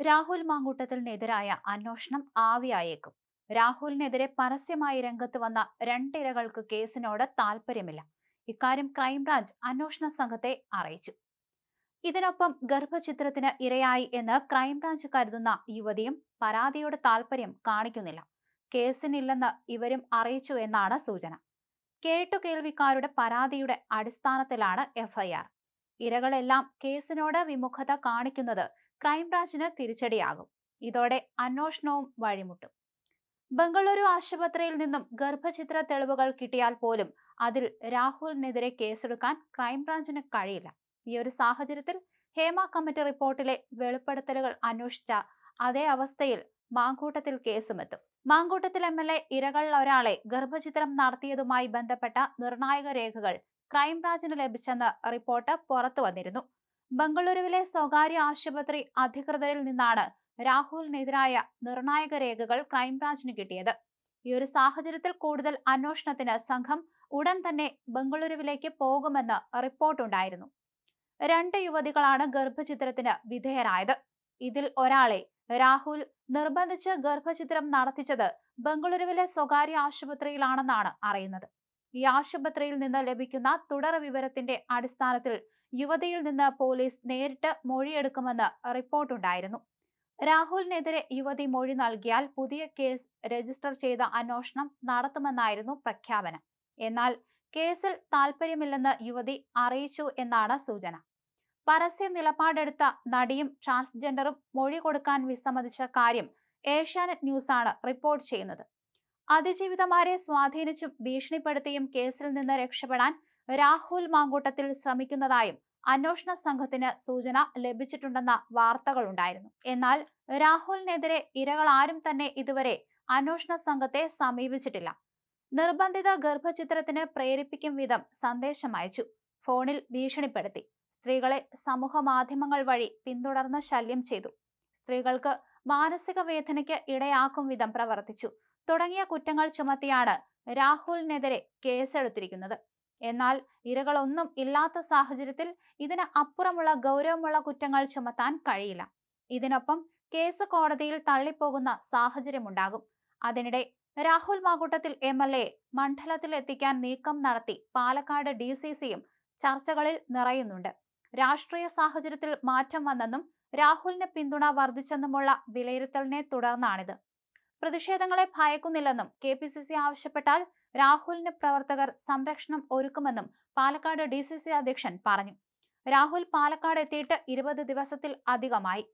രാഹുൽ മാങ്കൂട്ടത്തിനെതിരായ അന്വേഷണം ആവിയായേക്കും. രാഹുലിനെതിരെ പരസ്യമായി രംഗത്ത് വന്ന രണ്ടിരകൾക്ക് കേസിനോട് താൽപ്പര്യമില്ല. ഇക്കാര്യം ക്രൈംബ്രാഞ്ച് അന്വേഷണ സംഘത്തെ അറിയിച്ചു. ഇതിനൊപ്പം ഗർഭചിത്രത്തിന് ഇരയായി എന്ന് ക്രൈംബ്രാഞ്ച് കരുതുന്ന യുവതിയും പരാതിയോട് താൽപ്പര്യം കാണിക്കുന്നില്ല. കേസിനില്ലെന്ന് ഇവരും അറിയിച്ചു എന്നാണ് സൂചന. കേട്ടുകേൾവിക്കാരുടെ പരാതിയുടെ അടിസ്ഥാനത്തിലാണ് എഫ്ഐആർ. ഇരകളെല്ലാം കേസിനോട് വിമുഖത കാണിക്കുന്നത് ക്രൈംബ്രാഞ്ചിന് തിരിച്ചടിയാകും. ഇതോടെ അന്വേഷണവും വഴിമുട്ടും. ബംഗളൂരു ആശുപത്രിയിൽ നിന്നും ഗർഭചിത്ര തെളിവുകൾ കിട്ടിയാൽ പോലും അതിൽ രാഹുലിനെതിരെ കേസെടുക്കാൻ ക്രൈംബ്രാഞ്ചിന് കഴിയില്ല. ഈ ഒരു സാഹചര്യത്തിൽ ഹേമ കമ്മിറ്റി റിപ്പോർട്ടിലെ വെളിപ്പെടുത്തലുകൾ അന്വേഷിച്ച അതേ അവസ്ഥയിൽ മാങ്കൂട്ടത്തിൽ കേസുമെത്തും. മാങ്കൂട്ടത്തിൽ എം എൽ എ ഇരകളിൽ ഒരാളെ ഗർഭചിത്രം നടത്തിയതുമായി ബന്ധപ്പെട്ട നിർണായക രേഖകൾ ക്രൈംബ്രാഞ്ചിന് ലഭിച്ചെന്ന് റിപ്പോർട്ട് പുറത്തു വന്നിരുന്നു ബംഗളൂരുവിലെ സ്വകാര്യ ആശുപത്രി അധികൃതരിൽ നിന്നാണ് രാഹുലിനെതിരായ നിർണായക രേഖകൾ ക്രൈംബ്രാഞ്ചിന് കിട്ടിയത്. ഈ ഒരു സാഹചര്യത്തിൽ കൂടുതൽ അന്വേഷണത്തിന് സംഘം ഉടൻ തന്നെ ബംഗളൂരുവിലേക്ക് പോകുമെന്ന് റിപ്പോർട്ടുണ്ടായിരുന്നു. രണ്ട് യുവതികളാണ് ഗർഭചിത്രത്തിന് വിധേയരായത്. ഇതിൽ ഒരാളെ രാഹുൽ നിർബന്ധിച്ച് ഗർഭചിത്രം നടത്തിച്ചത് ബംഗളൂരുവിലെ സ്വകാര്യ ആശുപത്രിയിലാണെന്നാണ് അറിയുന്നത്. ഈ ആശുപത്രിയിൽ നിന്ന് ലഭിക്കുന്ന തുടർ വിവരത്തിന്റെ അടിസ്ഥാനത്തിൽ യുവതിയിൽ നിന്ന് പോലീസ് നേരിട്ട് മൊഴിയെടുക്കുമെന്ന് റിപ്പോർട്ടുണ്ടായിരുന്നു. രാഹുലിനെതിരെ യുവതി മൊഴി നൽകിയാൽ പുതിയ കേസ് രജിസ്റ്റർ ചെയ്ത അന്വേഷണം നടത്തുമെന്നായിരുന്നു പ്രഖ്യാപനം. എന്നാൽ കേസിൽ താൽപ്പര്യമില്ലെന്ന് യുവതി അറിയിച്ചു എന്നാണ് സൂചന. പരസ്യ നിലപാടെടുത്ത നടിയും ട്രാൻസ്ജെൻഡറും മൊഴി കൊടുക്കാൻ വിസമ്മതിച്ച കാര്യം ഏഷ്യാനെറ്റ് ന്യൂസാണ് റിപ്പോർട്ട് ചെയ്യുന്നത്. അതിജീവിതമാരെ സ്വാധീനിച്ചും ഭീഷണിപ്പെടുത്തിയും കേസിൽ നിന്ന് രക്ഷപ്പെടാൻ രാഹുൽ മാങ്കൂട്ടത്തിൽ ശ്രമിക്കുന്നതായും അന്വേഷണ സംഘത്തിന് സൂചന ലഭിച്ചിട്ടുണ്ടെന്ന വാർത്തകളുണ്ടായിരുന്നു എന്നാൽ രാഹുലിനെതിരെ ഇരകളാരും തന്നെ ഇതുവരെ അന്വേഷണ സംഘത്തെ സമീപിച്ചിട്ടില്ല. നിർബന്ധിത ഗർഭചിത്രത്തിന് പ്രേരിപ്പിക്കും വിധം സന്ദേശം അയച്ചു. ഫോണിൽ ഭീഷണിപ്പെടുത്തി. സ്ത്രീകളെ സമൂഹ മാധ്യമങ്ങൾ വഴി പിന്തുടർന്ന് ശല്യം ചെയ്തു. സ്ത്രീകൾക്ക് മാനസിക വേദനയ്ക്ക് ഇടയാക്കും വിധം പ്രവർത്തിച്ചു. തുടങ്ങിയ കുറ്റങ്ങൾ ചുമത്തിയാണ് രാഹുലിനെതിരെ കേസെടുത്തിരിക്കുന്നത്. എന്നാൽ ഇരകളൊന്നും ഇല്ലാത്ത സാഹചര്യത്തിൽ ഇതിന് അപ്പുറമുള്ള ഗൗരവമുള്ള കുറ്റങ്ങൾ ചുമത്താൻ കഴിയില്ല. ഇതിനൊപ്പം കേസ് കോടതിയിൽ തള്ളിപ്പോകുന്ന സാഹചര്യമുണ്ടാകും. അതിനിടെ Rahul Mamkootathil M L A മണ്ഡലത്തിൽ എത്തിക്കാൻ നീക്കം നടത്തി പാലക്കാട് ഡി സി സിയും ചർച്ചകളിൽ നിറയുന്നുണ്ട്. രാഷ്ട്രീയ സാഹചര്യത്തിൽ മാറ്റം വന്നെന്നും രാഹുലിന് പിന്തുണ വർദ്ധിച്ചെന്നുമുള്ള വിലയിരുത്തലിനെ തുടർന്നാണിത്. പ്രതിഷേധങ്ങളെ ഭയക്കുന്നില്ലെന്നും കെ പി സി സി ആവശ്യപ്പെട്ടാൽ രാഹുലിന് പ്രവർത്തകർ സംരക്ഷണം ഒരുക്കുമെന്നും പാലക്കാട് ഡി സി സി അധ്യക്ഷൻ പറഞ്ഞു. രാഹുൽ പാലക്കാട് എത്തിയിട്ട് ഇരുപത് ദിവസത്തിൽ അധികമായി.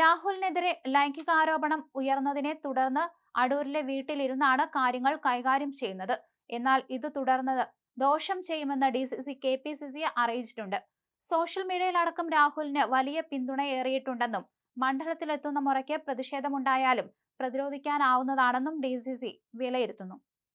രാഹുലിനെതിരെ ലൈംഗികാരോപണം ഉയർന്നതിനെ തുടർന്ന് അടൂരിലെ വീട്ടിലിരുന്നാണ് കാര്യങ്ങൾ കൈകാര്യം ചെയ്യുന്നത്. എന്നാൽ ഇത് തുടർന്നത് ദോഷം ചെയ്യുമെന്ന് D C C K P C സിയെ അറിയിച്ചിട്ടുണ്ട്. സോഷ്യൽ മീഡിയയിലടക്കം രാഹുലിന് വലിയ പിന്തുണയേറിയിട്ടുണ്ടെന്നും മണ്ഡലത്തിലെത്തുന്ന മുറയ്ക്ക് പ്രതിഷേധമുണ്ടായാലും പ്രതിരോധിക്കാനാവുന്നതാണെന്നും ഡി സി സി വിലയിരുത്തുന്നു.